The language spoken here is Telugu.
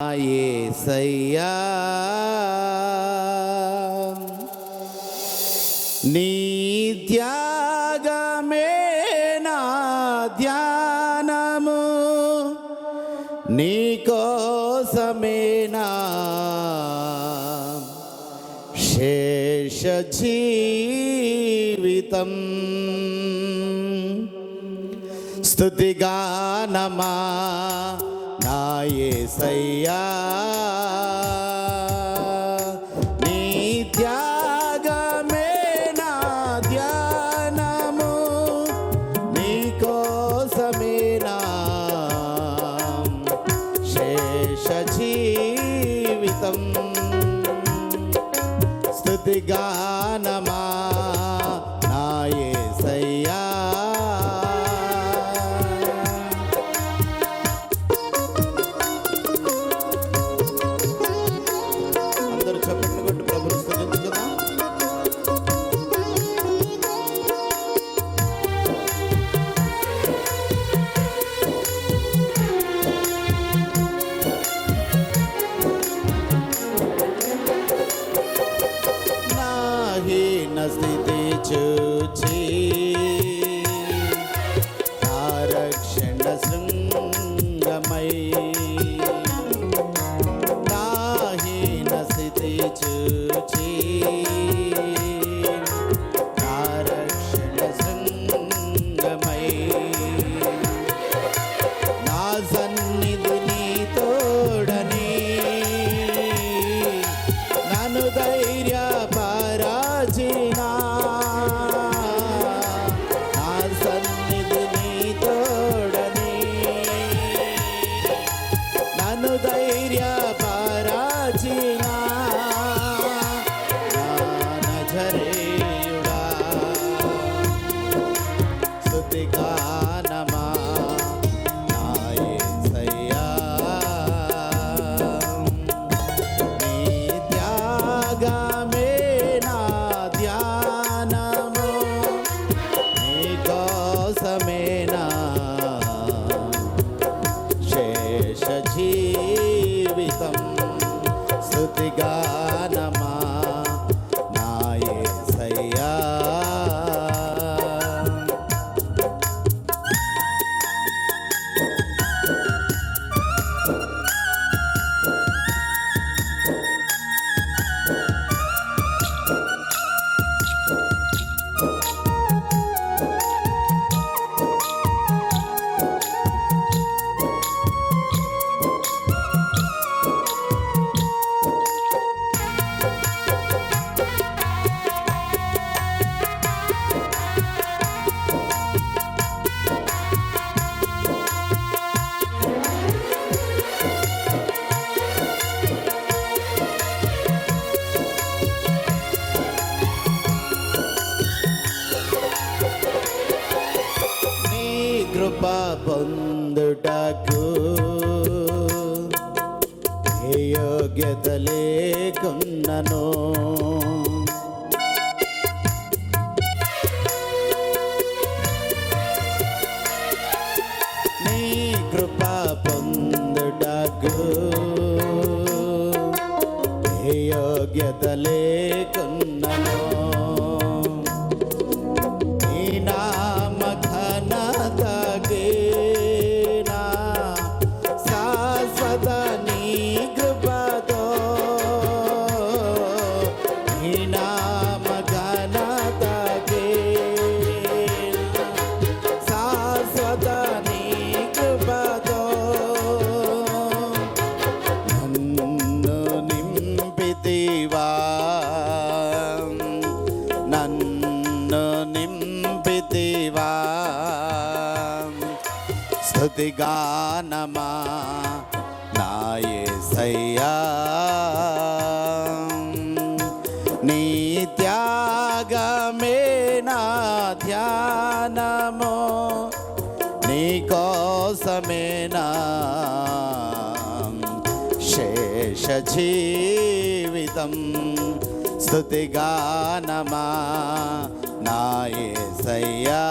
ఏసయ్యా నీ త్యాగమే నా ధ్యానము. నీ కోసమేనా శేష జీవితం స్తుతిగానమా నా నీ త్యాగమే నా ధ్యానము. నీ కోసమే నా శేష జీవితం స్తుతిగానమా noite స్తుతిగానమా కృప పొందుటకు ఏ యోగ్యత లేకున్నను. నీ కృప పొందుటకు ఏ యోగ్యత లేకున్న నింపితివా స్తుతిగానమా నాయే సయ్యా నీ త్యాగమే నా ధ్యానము నీ కోసమే నా శేష జీవితం స్థుతిగానమా నాయ సయ్యా